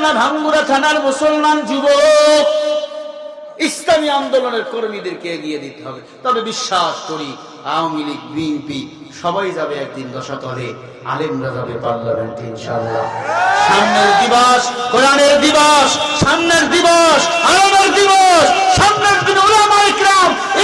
পাবনা ভাঙ্গুরা থানার মুসলমান যুবক? ইসলামী আন্দোলনের কর্মীদেরকে এগিয়ে দিতে হবে। তবে বিশ্বাস করি, আওয়ামী লীগ, বিএনপি সবাই যাবে একদিন দশাতলে, আলেমরা যাবে পার্লামেন্টে, ইনশাআল্লাহ। সামনের দিবস, কোরআনের দিবস, সামনের দিবস আলমের দিবস, সামনের দিন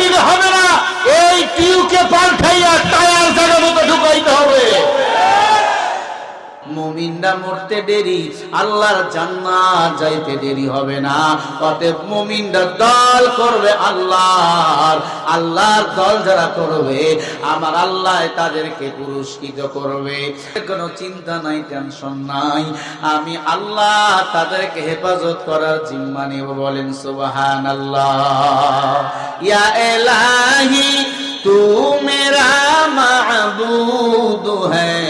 দিলে হবে না। এই টিউকে পাল্টাইয়া টায়ার জায়গা মতো ঢুকাইতে হবে। মুমিনরা মরতে দেরি, আল্লাহর জান্নাত যাইতে দেরি হবে না। অতএব মুমিনরা দল করবে আল্লাহর আল্লাহর দল যারা করবে, আমার আল্লাহ তাদেরকে পুরস্কৃত করবে। কোনো চিন্তা নাই, টেনশন নাই। আমি আল্লাহ তাদেরকে হেফাজত করার জিম্মা নেব, বলেন সুবাহান আল্লাহ এলাহি তু মেরা মাবুদ হ্যাঁ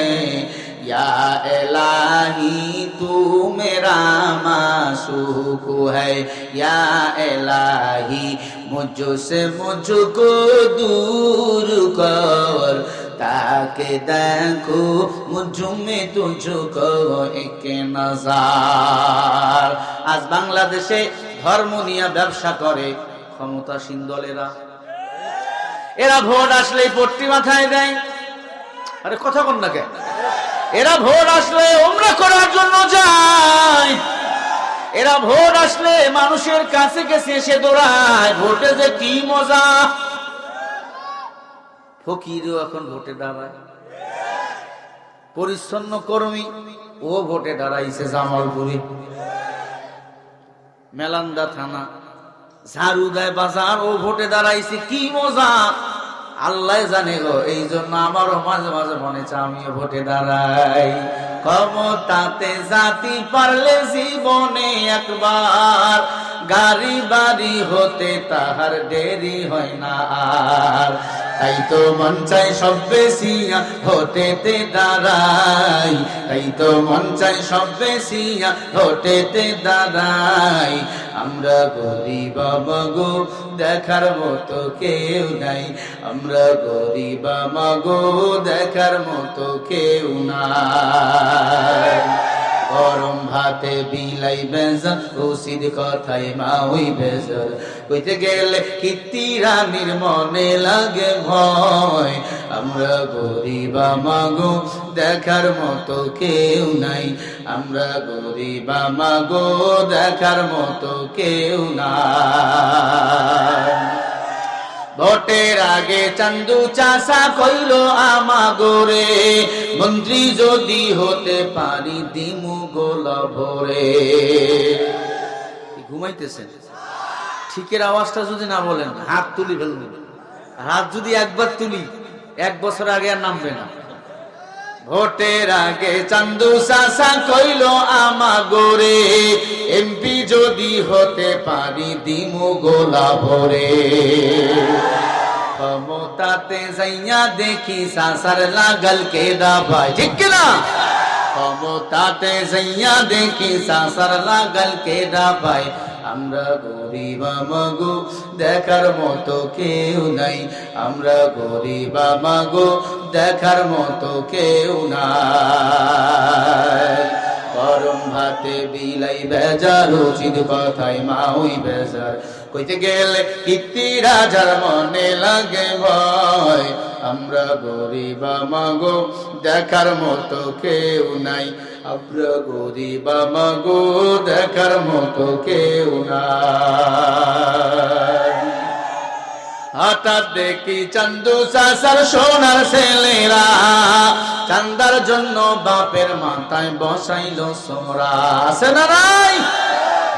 इलाही तू मेरा मासूक है या इलाही मुझसे मुझको दूर कर ताके देखो मुझ में तुझको एक নজার আজ বাংলাদেশে ধর্ম নিয়ে ব্যবসা করে ক্ষমতাসীন দলেরা এরা ভোট আসলেই পট্টি মাথায় দেয় আরে কথা কন না কেন এরা ভোট আসলে ওমরা করার জন্য যায়। এরা ভোট আসলে মানুষের কাছে কাছে এসে দৌড়ায়। ভোটে যে কি মজা। ফকিরও এখন ভোটে দাঁড়ায়। পরিচ্ছন্ন কর্মী, ও ভোটে দাঁড়াইছে জামালপুরে। মেলান্দা থানা ঝাড়ু দেয় বাজার, ও ভোটে দাঁড়াইছে কি মজা। আল্লাহ জানে গো এই জন্য আমারও মাঝে মাঝে মনে চায় আমিও ভোটে দাঁড়াই। ক্ষমতাতে জাতি পারলে জীবনে একবার, গাড়ি বাড়ি হতে তাহার দেরি হয় না আর। তাই তো মন চাই সব বেশি হতেতে দাঁড়াই। তাই তো মন চাই সব বেশি হতেতে দাঁড়াই। আমরা গরিব মাগো, দেখার মতো কেউ নাই। আমরা গরিব মাগো, দেখার মতো কেউ নাই। গরম ভাতে বিলাই বেজার ওসিদ কথায় মা ওই বেজার। কইতে গেলে কীর্তি রানীর মনে লাগে ভয়। আমরা গরিবা মাগো দেখার মতো কেউ নাই। আমরা গরিবা মাগো দেখার মতো কেউ নাই। ভোটের আগে চান্দু চাষা কইল আমাগরে মন্ত্রী যদি হতে পারি দিমু গোলা ভরে। ঘুমাইতেছেন? ঠিকের আওয়াজটা যদি না বলেন, হাত তুলি হাত যদি একবার তুলি, এক বছর আগে আর নামবে না। ভোটের আগে চান্দু চাষা কইল আমাগরে, এমপি যদি হতে পারি দিমু গোলা ভরে। ক্ষমতাতে যাইয়া দেখি সাসার লাগাল কে দাবাই ঠিক না ক্ষমতাতে যাইয়া দেখি সাসার লাগাল কে দাবাই আমরা গরিব মাগো, দেখার মতো কেউ নাই। আমরা গরিব মাগো, দেখার মতো কেউ নাই। গরম ভাতে বিলাই বেজার, উচিত কথায় মা ওই বেজার। কইতে গেলে কীর্তি রাজার মনে লাগে ভয়। আমরা গরিবা মাগো দেখার মতো কেউ নাই। আমরা গরিবা মাগো দেখার মতো কেউ নাই। হঠাৎ দেখি চান্দু চাষার সোনার ছেলেরা, চান্দার জন্য বাপের মাথায় বসাইল সোরা আছে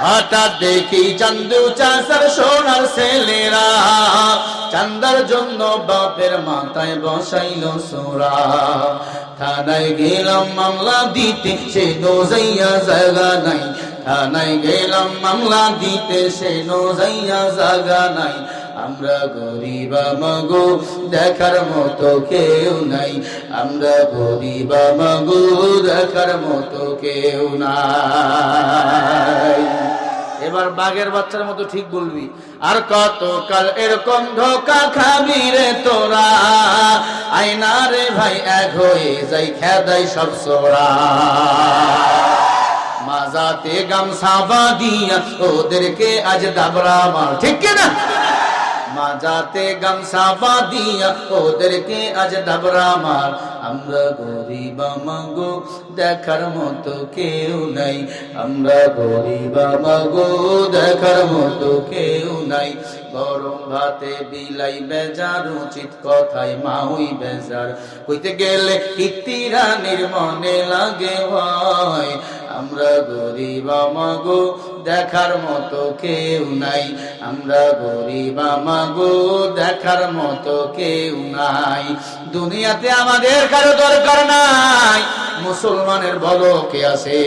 হঠাৎ দেখি চান্দু চাষার সোনার ছেলেরা, চান্দার জন্য বাপের মাথায় বসাইল সোরা। থানায় গেলাম মামলা দিতে, সে দোজাইয়া জায়গা নাই। থানায় গেলাম মামলা দিতে, সে নোজাইয়া জাগা নাই। আমরা গরিব মগো দেখার মতো কেউ নাই। আমরা গরিব মগো দেখার মতো কেউ নাই। এবার বাঘের বাচ্চার মতো ঠিক বলবি। আর কতকাল এরকম ধোকা খাবি রে তোরা? আয়না রে ভাই, এক হয়ে যাই খেদাই সব সোরা। মাজাতে গামছা বাঁধিয়া ওদেরকে আজ দাবরা মার। ঠিক না মাজাতে গামছা বাঁধিয়া ওদেরকে আজ দাবরা মার। আমরা গরিব মগো, দেখার মতো কেউ নাই। আমরা গরিব মগো, দেখার মতো কেউ নাই। গরম ভাতে বিলাই বেজার, উচিত কথায় মাউই বেজার। কইতে গেলে ইতিরানির মনে লাগে হয় আমরা গরিব মাগো দেখার মতো কেউ নাই। আমরা গরিব মাগো দেখার মতো কেউ নাই। দুনিয়াতে আমাদের কারও দরকার নাই। মুসলমানের বলো কে আছে।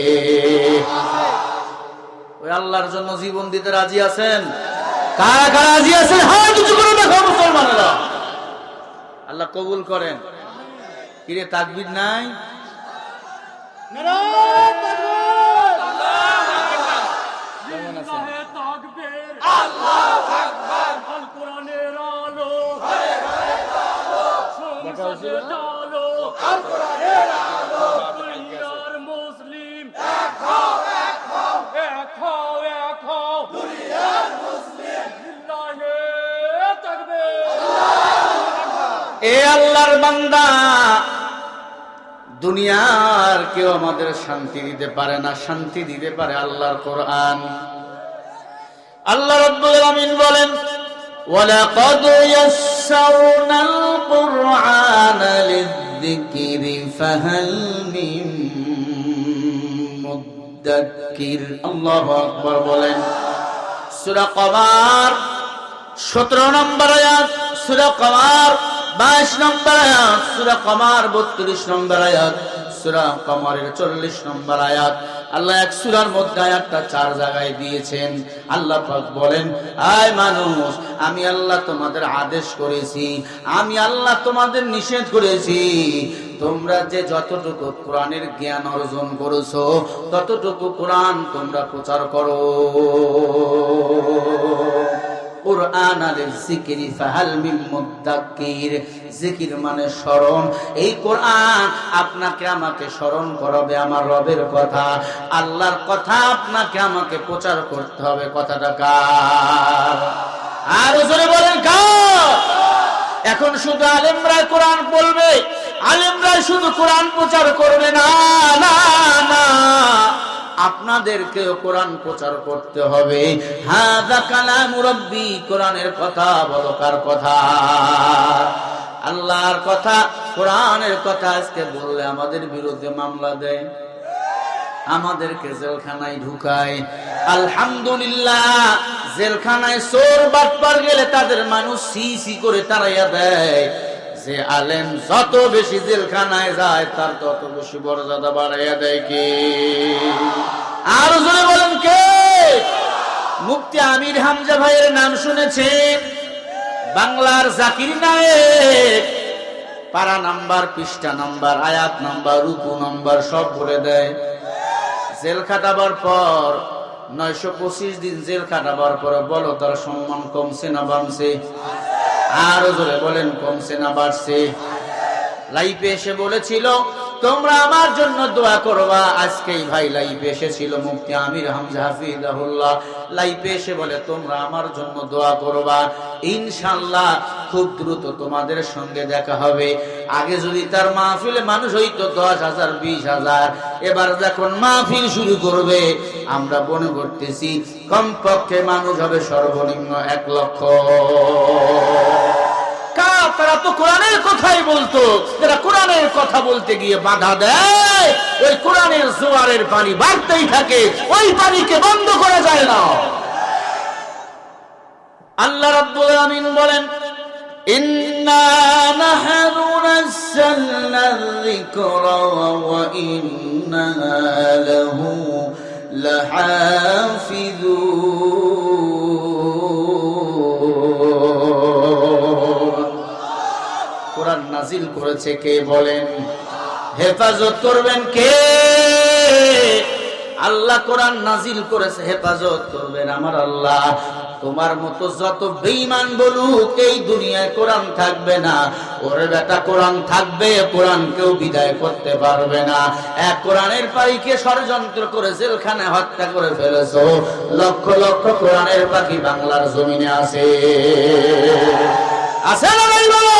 ওই আল্লাহর জন্য জীবন দিতে রাজি আছেন? কারা কারা রাজি আছেন? হ্যাঁ কিছু করে দেখো মুসলমানেরা? আল্লাহ কবুল করেন। কিরে তাকবির নাই? কেমন আছেন দেখা হয়েছিল? এ আল্লাহর বান্দা দুনিয়ার কেউ আমাদের শান্তি দিতে পারে না শান্তি দিতে পারে আল্লাহর কোরআন আল্লাহ রাব্বুল আলামিন বলেন ولقد يسرنا القرآن للذكر فهل من مدكر الله أكبر বলেন সূরা কমার 17 নম্বর আয়াত সূরা কমার 22 নম্বর আয়াত, সূরা কমার 32 নম্বর আয়াত, সুরা কমারের 40 নম্বর আয়াত। আল্লাহ এক সূরার মধ্যে আয়াতটা চার জায়গায় দিয়েছেন। আল্লাহ বলেন, আয় মানুষ, আমি আল্লাহ তোমাদের আদেশ করেছি, আমি আল্লাহ তোমাদের নিষেধ করেছি। তোমরা যে যতটুকু কোরআনের জ্ঞান অর্জন করেছ, ততটুকু কোরআন তোমরা প্রচার করো। কোরআন আলের জিকিরি, ফাহাল মিন মুদ্দাক্কির জিকির মানে স্মরণ। এই কোরআন আপনাকে আমাকে স্মরণ করাবে আমার রবের কথা। আল্লাহর কথা আপনাকে আমাকে প্রচার করতে হবে। কথাটা কার? আর জোরে বলেন কার? এখন শুধু আলেমরা কোরআন বলবে আলেমরা শুধু কোরআন প্রচার করবে। না না না। আপনাদেরকে কোরআন প্রচার করতে হবে। হাদা কালাম রব্বি, কোরআনের কথা বলো, কার কথা? আল্লাহর কথা, কোরআনের কথা আজকে বললে আমাদের বিরুদ্ধে মামলা দেয়। আমাদেরকে জেলখানায় ঢুকায়। আলহামদুলিল্লাহ, জেলখানায় চোর বাটপার গেলে তাদের মানুষ সি সি করে তারাইয়া দেয়। যে আলেম যত বেশি জেলখানায় যায়, তার তত বেশি মর্যাদা বাড়াইয়া দেয় কে? আর জোরে বলেন কে? মুক্তি আমির হামজা ভাইয়ের নাম শুনেছেন। বাংলার জাকির নায়েক। পারা নাম্বার, পৃষ্ঠা নাম্বার, আয়াত নাম্বার, রুকু নাম্বার, সব বলে দেয়। জেল খাটাবার পর, নয়শো পঁচিশ দিন জেল খাটাবার পরে বলো, তার সম্মান কমছে না বাড়ছে? আরও জোরে বলেন কমছে না বাড়ছে। লাইফে এসে বলেছিল তোমরা আমার জন্য দোয়া করবা। আজকেই ভাই লাইফে এসেছিল মুফতি আমির হামজা হাফিজাহুল্লাহ। লাইফে এসে বলে, তোমরা আমার জন্য দোয়া করবা। ইনশাল্লাহ খুব দ্রুত তোমাদের সঙ্গে দেখা হবে। আগে যদি তার মাহফিলে মানুষ হইতো দশ হাজার, বিশ হাজার, এবার যখন মাহফিল শুরু করবে, আমরা মনে করতেছি কমপক্ষে মানুষ হবে সর্বনিম্ন এক লক্ষ। তারা তো কোরআনের কথাই বলতো। যারা কোরআনের কথা বলতে গিয়ে বাধা দেয়, ওই কোরআনের জোয়ারের পানি বাড়তেই থাকে, ওই পানিকে বন্ধ করা যায় না। আল্লাহ রাব্বুল আমিন বলেন, ইন্না নাহনু নাযালনা নাজিল করেছে কে বলেন? হেফাজত করবেন কে? আল্লাহ কোরআন নাজিল করেছে, হেফাজত করবেন আমার আল্লাহ। তোমার মতো যত বেইমান বলুক, এই দুনিয়ায় কোরআন থাকবে না। ওর বেটা, কোরআন থাকবে, কোরআন কেউ বিদায় করতে পারবে না। এক কোরআনের পাইকে ষড়যন্ত্র করে জেলখানে হত্যা করে ফেলেছো। লক্ষ লক্ষ কোরআনের পাখি বাংলার জমিনে আছে। আছে না নাই বলো?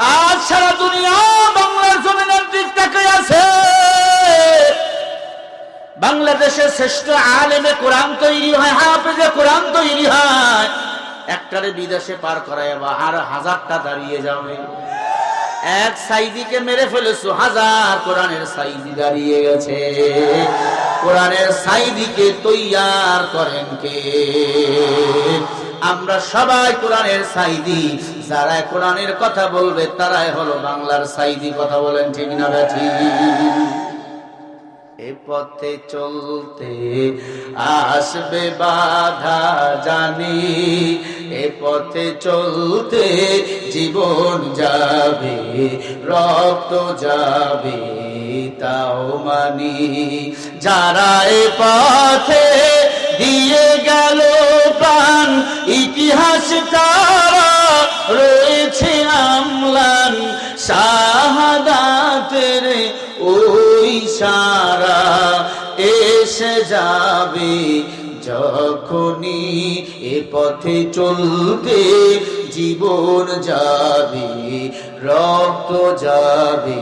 আজ সারা দুনিয়া বাংলার জমিনের দিক থেকে আছে। বাংলাদেশের শ্রেষ্ঠ আলেমে কোরআন তৈরি হয়, হাফেজে কোরআন তৈরি হয়। একটারে বিদেশে পার করায় আর হাজারটা দাঁড়িয়ে যাবে। এক সাইদিকে মেরে ফেলেছো, হাজার কোরআনের সাইদি দাঁড়িয়ে গেছে। কোরআনের সাইদিকে তৈয়ার করেন কে? আমরা সবাই কোরআনের সাইদি। যারা কোরআনের কথা বলবে, তারাই হলো বাংলার সাইদি। কথা বলেন ঠিক না ব্যাঠি এ পথে চলতে আসবে বাধা জানি। এ পথে চলতে জীবন যাবে, রক্ত যাবে, তাও মানি। যারা এ পথে দিয়ে প্রাণ ইতিহাস তারা রয়েছে আমলান শাহাদাতের ওই সারা। এসে যাবে যখনই এ পথে চলতে জীবন যাবে, রক্ত যাবে,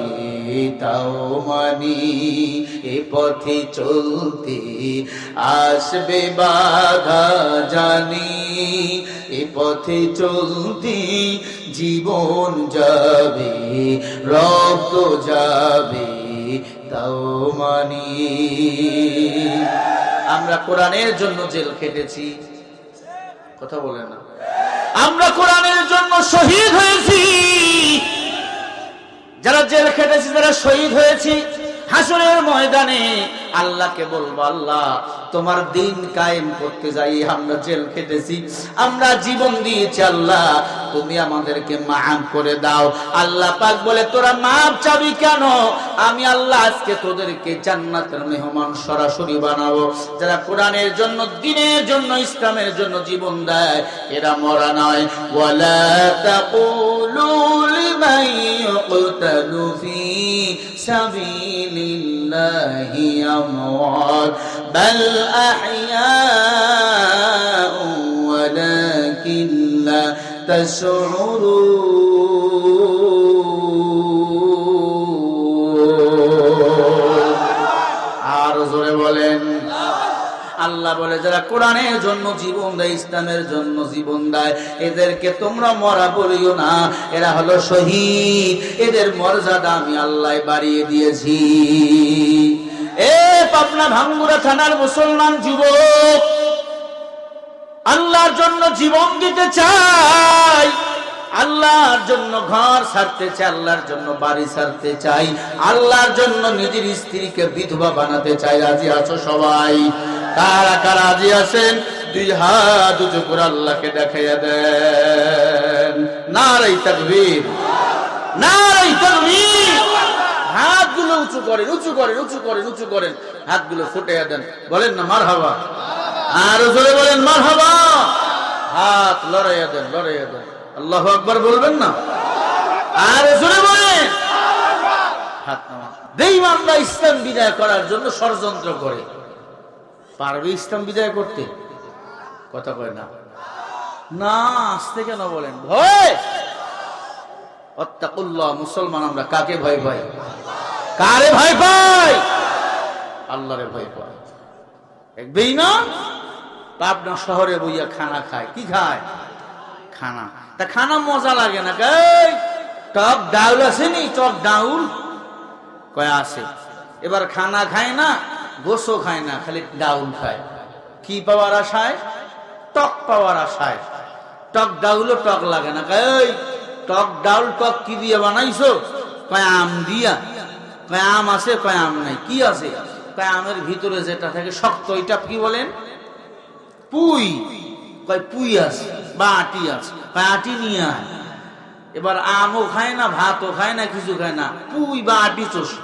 তাও মানি এ পথে চলতে। আসবে বাধা জানি এ পথে চলতে। জীবন যাবে, রক্ত যাবে, তাও মানি। আমরা কোরআনের জন্য জেল খেটেছি। কথা বলে না। আমরা কোরআনের জন্য শহীদ হয়েছি। যারা জেল খেটেছি, যারা শহীদ হয়েছি, হাসুরের ময়দানে আল্লাহকে বলব, আল্লাহ তোমার দিন কায়েম করতে যাই, আমরা জেল খেটেছি। আমরা জীবন দিয়েছি আল্লাহ, তুমি আমাদেরকে মাফ করে দাও। আল্লাহ পাক বলে, তোরা মাফ চাবি কেন? আমি আল্লাহ আজকে তোদেরকে জান্নাতের মেহমান সরাসরি বানাবো। যারা কোরআনের জন্য, দিনের জন্য, ইসলামের জন্য জীবন দেয়, এরা মরা নয়। ওয়ালা তাকুলু লিমান ফি সাবিলিল্লাহি আমওয়াত বাল আহইয়াউ ওয়ালাকিন লা তাশউরুন আর জোরে বলেন। আল্লাহ বলে, যারা কোরআনের জন্য জীবন দেয়, ইসলামের জন্য জীবন দেয়, এদেরকে তোমরা মরা বলিও না, এরা হলো শহীদ। এদের মর্যাদা আমি আল্লাহ বাড়িয়ে দিয়েছি। পাবনা ভাঙ্গুরা থানার মুসলমান যুবক, আল্লাহর জন্য জীবন দিতে চাই, আল্লাহর জন্য ঘর ছাড়তে চাই, আল্লাহর জন্য বাড়ি ছাড়তে চাই, আল্লাহর জন্য নিজের স্ত্রীকে বিধবা বানাতে চাই, রাজি আছো সবাই? কারা কারা রাজি আছেন? দুই হাত উঁচু করে আল্লাহকে দেখাইয়া দেন। নারাই তাকবীর। নারাই তাকবীর। হাতগুলো উঁচু করেন উঁচু করেন উঁচু করেন উঁচু করেন। হাতগুলো ফুটে দেন। বলেন না মার হাবা আর জোরে বলেন মার হাবা হাত লড়াইয়া দেন লড়াইয়া দেন। আল্লাহ আকবার বলবেন না? আর জোরে বলেন। হাত নামা ইসলাম বিদায় করার জন্য ষড়যন্ত্র করে, পারবে ইসলাম বিদায় করতে? কথা কয় না। না, আসতে কেন বলেন? ভয়! অত্তাকুল্লাহ মুসলমান আমরা কাকে ভয় পাই? কারে ভয় পাই? আল্লাহরে ভয় পাই। এক বেঈমান, পাবনা শহরে বইয়া খানা খায়। কি খায়? খানা। তা খানা মজা লাগে না এই, টক ডাউল আছে নি? টক ডাউল? কয়, আছে। এবার খানা খায় না গোসো খায় না, খালি ডাউল খায়। কি পাওয়ার আশায়? টক পাওয়ার আশায়। টক ডাউলও টক লাগে না কয় এই টক ডাউল টক কি দিয়ে বানাইছো? কয় আম দিয়া। কয় আম আছে কয় আম নাই। কি আছে? কয় আমের ভিতরে যেটা থাকে শক্ত এটা কি বলেন? পুই। কয় পুই আছে, বা আটি আছে। কয় আটি নিয়ে আয়। এবার আমও খায় না, ভাতও খায় না, কিছু খায় না। পুই বা আটি চষে।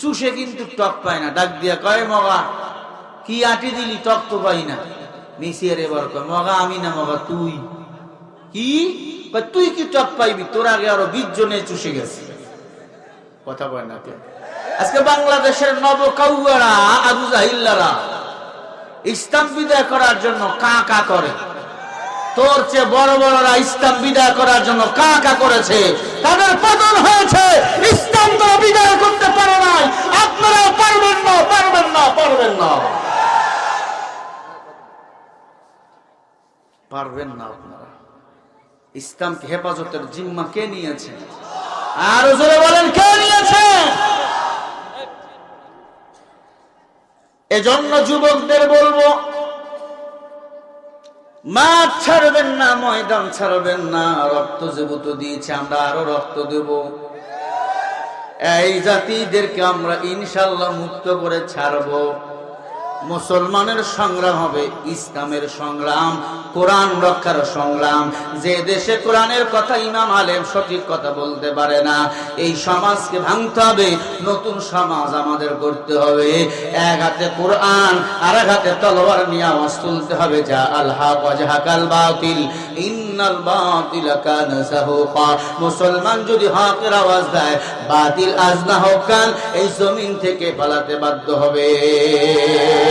চুষে কিন্তু টক পায় না। ডাক দিয়া কয়, মগা, কি আটি দিলি? টক তো পাই না। মিশিয়ে এবার কয়, মগা আমি না, মগা তুই। কি? তুই কি টক পাইবি? তোর আগে আরও বিশ জনে চুষে গেছে। কথা কয় না আজকে বাংলাদেশের নব আবু জাহিল্লারা ইসলাম বিদায় করার জন্য কা কা করে। তোর চেয়ে বড় বড়রা ইসলাম বিদায় করার জন্য কা কা করেছে। তাদের পতন হয়েছে। ইসলাম তো বিদায় করতে পারে নাই। আপনারা পারবেন না পারবেন না পারবেন না। পারবেন না আপনারা। ইসলামকে হেফাজতের জিম্মা কে নিয়েছে? আর জোরে বলেন, কে নিয়েছে? এজন্য যুবকদের বলব, মাঠ ছাড়বেন না, ময়দান ছাড়বেন না, রক্ত যেবুত দিয়েছে, আমরা আরও রক্ত দেব। এই জাতিদেরকে আমরা ইনশাল্লাহ মুক্ত করে ছাড়বো। মুসলমানের সংগ্রাম হবে, ইসলামের সংগ্রাম, কোরআন রক্ষার সংগ্রাম। যে দেশে কোরআনের কথা ইমাম আলেম সঠিক কথা বলতে পারে না, এই সমাজকে ভাঙতে হবে, নতুন সমাজ আমাদের করতে হবে। এক হাতে কোরআন আর এক হাতে তলোয়ার নিয়ে আওয়াজ তুলতে হবে, যা আল্লাহ ওয়াজহাকাল বাতিল, ইন্নাল বাতিল কানা যাহুকা মুসলমান যদি হকের আওয়াজ দেয়, বাতিল আজনা হকান এই জমিন থেকে পালাতে বাধ্য হবে।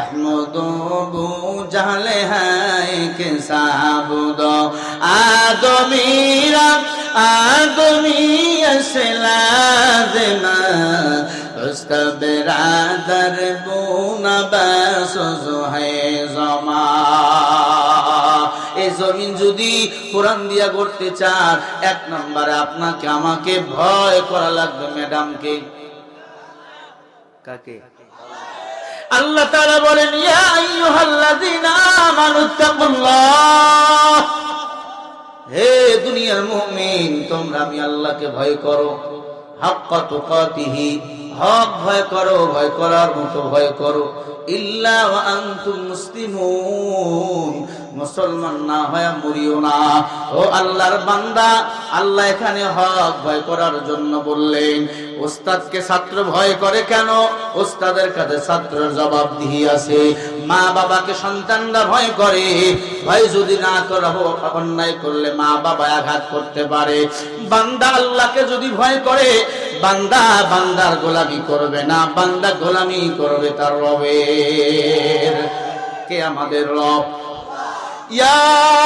আদমি ইনসাবুদ আহমদ বু জাহলে হায় কে সাবুদ? আদমিরা আদমি আসলাজমা উস্তা বেরাদর বুনা বাস জমা। জমিন যদি কোরআন দিয়া করতে চান, এক নম্বরে আপনাকে আমাকে ভয় করা লাগবে, ম্যাডামকে। কাকে? আল্লাহ তারা বলেন হে দুনিয়ার মুমিন, তোমরা আমি আল্লাহকে ভয় করো। হক ভয় করো, ভয় করার মতো ভয় করো। ইল্লা মুসলমান না হয় মরিও না। ও আল্লাহর বান্দা, আল্লাহ এখানে হক ভয় করার জন্য বললেন, ওস্তাদকে ছাত্র ভয় করে কেন? ওস্তাদের কাছে ছাত্রের জবাব দিয়ে আছে। মা বাবাকে সন্তানরা ভয় করে। ভয় যদি না করা অন্যায় করলে মা বাবা আঘাত করতে পারে। বান্দা আল্লাহকে যদি ভয় করে, বান্দা বান্দার গোলামি করবে না। বান্দা গোলামি করবে তার রবের। কে আমাদের রব? ইয়া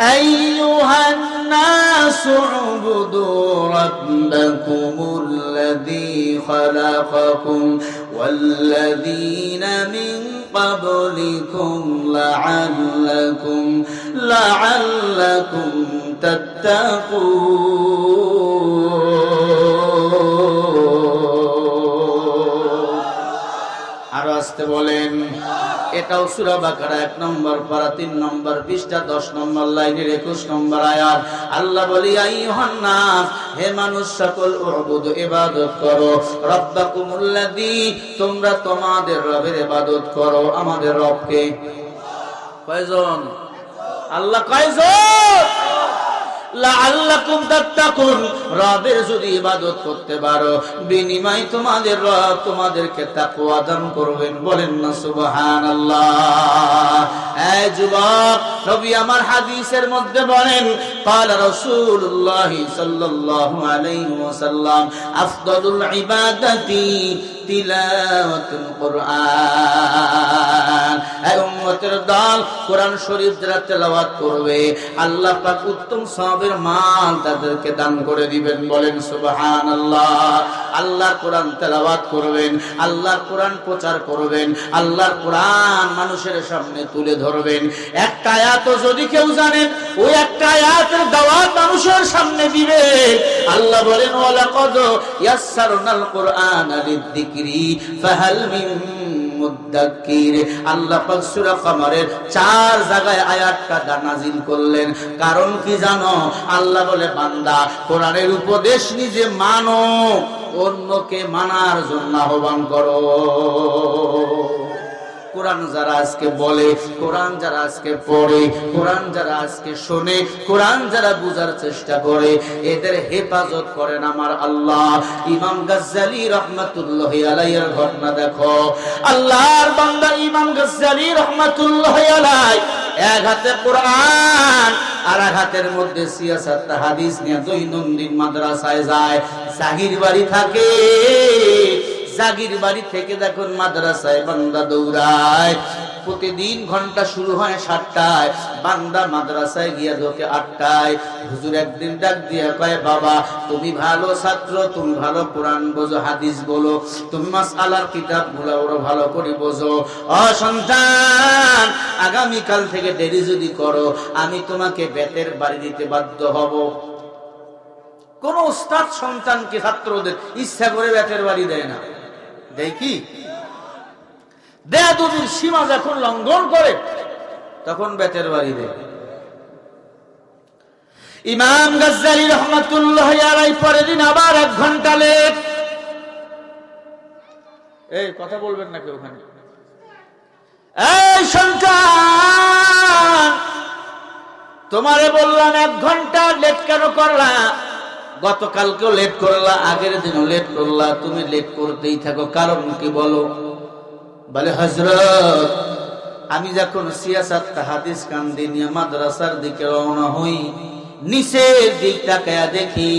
أيها الناس اعبدوا ربكم الذي خلقكم والذين من قبلكم لعلكم لعلكم تتقون আরো আসতে বলেন এটাও সুরা বাকারা এক নম্বর পারা, তিন নম্বর বিশটা দশ নম্বর লাইনের একুশ নম্বর আয়াত। আল্লাহ বলি আই হন্নাস হে মানুষ, সকল উবুদ, ইবাদত করো। দি তোমরা তোমাদের রবের এবাদত করো, আমাদের রবকে। কয়জন? আল্লাহ কয়জন? রবের যদি ইবাদত করতে পারো বিনিময় তোমাদের রব তোমাদেরকে তাকওয়া দান করবেন বলেন না সুবহানাল্লাহ এই যুবক নবী আমার হাদিসের মধ্যে বলেন قال رسول الله صلى الله عليه وسلم افضل العباده উম্মতের দল কোরআন শরীফ যারা তেলাওয়াত করবে, আল্লাহ পাক উত্তম মাল তাদেরকে দান করে দিবেন। বলেন আল্লাহর কোরআন তেলাওয়াত করবেন কোরআন প্রচার করবেন কোরআন মানুষের সামনে তুলে ধরবেন। একটা আয়াত যদি কেউ জানেন ওই একটা আয়াতের দাওয়াত মানুষের সামনে দিবেন আল্লাহ বলেন, ওয়ালাকাদ ইয়াসসারনাল কোরআনা লিযিকরি ফাহাল মিন মুদাক্কির। আল্লাহ পাক সূরা কমরের চার জায়গায় আয়াতটা নাযিল করলেন। কারণ কি জানো? আল্লাহ বলে, বান্দা, কোরআনের উপদেশ নিজে মানো, অন্যকে মানার জন্য আহ্বান করো। কোরআন যারা আজকে বলে, কোরআন যারা আজকে পড়ে, কোরআন যারা আজকে শোনে, কোরআন যারা বুঝার চেষ্টা করে, এদের হেফাজত করেন আমার আল্লাহ। ইমাম গাজ্জালি রহমাতুল্লাহ আলাইয়ের ঘটনা দেখো। আল্লাহর বান্দা ইমাম গাজ্জালি রহমাতুল্লাহ আলাই এক হাতে কোরআন আর এক হাতের মধ্যে সিয়াসাত হাদিস নিয়ে দৈনন্দিন মাদ্রাসায় যায়। জাহির বাড়ি থাকে। জাগির বাড়ি থেকে দেখুন মাদ্রাসায় বান্দা দৌড়ায়। প্রতিদিন ঘণ্টা শুরু হয় সাতটায়, বান্দা মাদ্রাসায় গিয়ে ঢোকে আটটায়। হুজুর একদিন ডাক দিয়ে কয়, বাবা, তুমি ভালো ছাত্র, তুমি ভালো কোরআন বোঝো, হাদিস বলো। তুমি মাস আলার কিতাবগুলো ওরা ভালো করে বোঝো। অসন্তান আগামীকাল থেকে দেরি যদি করো, আমি তোমাকে বেতের বাড়ি দিতে বাধ্য হব। কোন উস্তাদ সন্তানকে ছাত্রদের ইচ্ছা করে বেতের বাড়ি দেয় না। দেয় কি দেয়াদুদির সীমা যখন লঙ্ঘন করে, তখন বেতের বাড়ি দেয়। ইমাম গাজ্জালি রহমাতুল্লাহ আলাই পরের দিন আবার এক ঘণ্টা লেট। এই, কথা বলবেন নাকি ওখানে? এই সন্তান তোমারে বললাম এক ঘণ্টা লেট কেন করলা? গতকালকেও লেট করলা, আগের দিনও লেট করলা, তুমি লেট করতেই থাকো, কারণ কি বলো? বলে হজরত আমি যখন সিয়াসাত হাদিস কান্দি নিয়ে মাদ্রাসার দিকে রওনা হই, নিচের দিক তাকায়া দেখি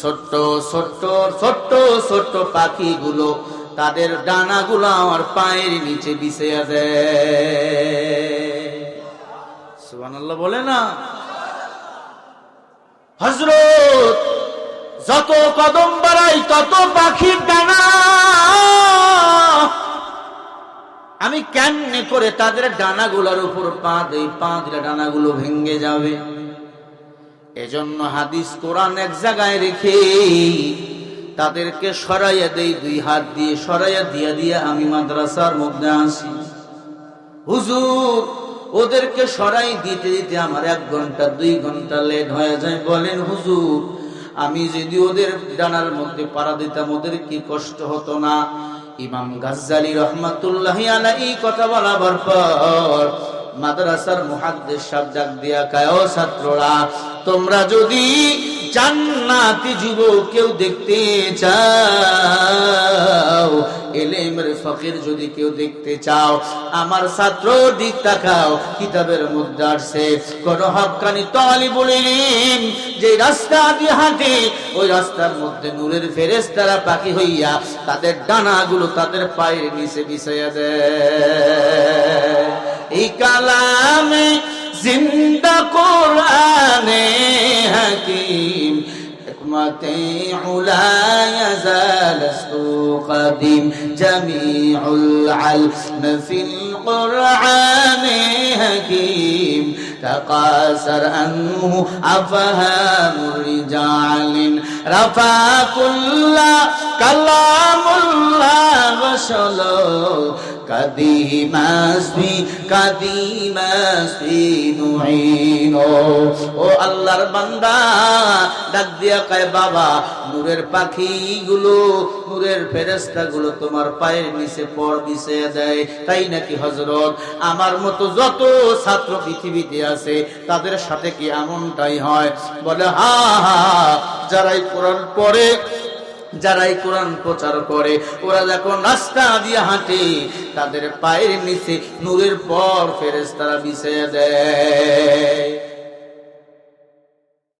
ছোট্ট ছোট্ট ছোট্ট ছোট্ট পাখিগুলো তাদের ডানাগুলো আমার পায়ের নিচে বিছে আছে। সুবহানাল্লাহ বলে না। হজরত যত কদম বাড়াই, তত পাখির ডানা। আমি কেমনে করে তাদের ডানাগুলোর উপর পা দেই, পা দিলে ডানাগুলো ভেঙে যাবে? এজন্য হাদিস কোরআন এক জায়গায় রেখে তাদেরকে সরাইয়া দেই, দুই হাত দিয়ে সরাইয়া দিয়া দিয়ে আমি মাদ্রাসার মধ্যে আসি। হুজুর, ওদেরকে সরাই দিতে দিতে আমার এক ঘণ্টা, দুই ঘণ্টা লেট হয়ে যায়। বলেন, হুজুর আমি যদি ওদের ডানার মধ্যে পাড়া দিতাম, ওদের কি কষ্ট হতো না? ইমাম গাজ্জালি রহমাতুল্লাহ এই কথা বলাবার পর মাদ্রাসার মহাদ্দেশ সাহেব ডাক দিয়া কায় ছাত্ররা, তোমরা যদি জান্নাতি যুবক কেউ দেখতে চাও। এলেমের ফকির যদি কেউ দেখতে চাও, আমার ছাত্র দিক তাকাও, কিতাবের মধ্যে আসছে, কোন হকানি তালিবুল ইলম, যে রাস্তা দিয়ে হাঁটে, ওই রাস্তার মধ্যে নূরের ফেরেশতারা পাখি হইয়া তাদের ডানাগুলো তাদের পায়ের নিচে বিছাইয়া দেয়। এই কালামে জিন্দা কোরআনে হাকিম حكمة لا يزال سوق قديم جميع العلم في القرآن حكيم تقاصر عنه أفهام رجال رفع كل كلام الله وشلو কাদিমাসবি কাদিমাসবি নুইনো ও আল্লাহর বান্দা ডাক দিয়া কয় বাবা নূরের পাখিগুলো নূরের ফেরেশতাগুলো তোমার পায়ের নিচে পড় দিছে দেয় তাই নাকি হযরত আমার মতো যত ছাত্র পৃথিবীতে আছে তাদের সাথে কি এমনটাই হয় বলে হা হা যারাই কোরআন পড়ে যারাই কোরআন প্রচার করে, ওরা যখন রাস্তা দিয়ে হাঁটে, তাদের পায়ের নিচে নূরের পর ফেরেস তারা বিছিয়ে দেয়।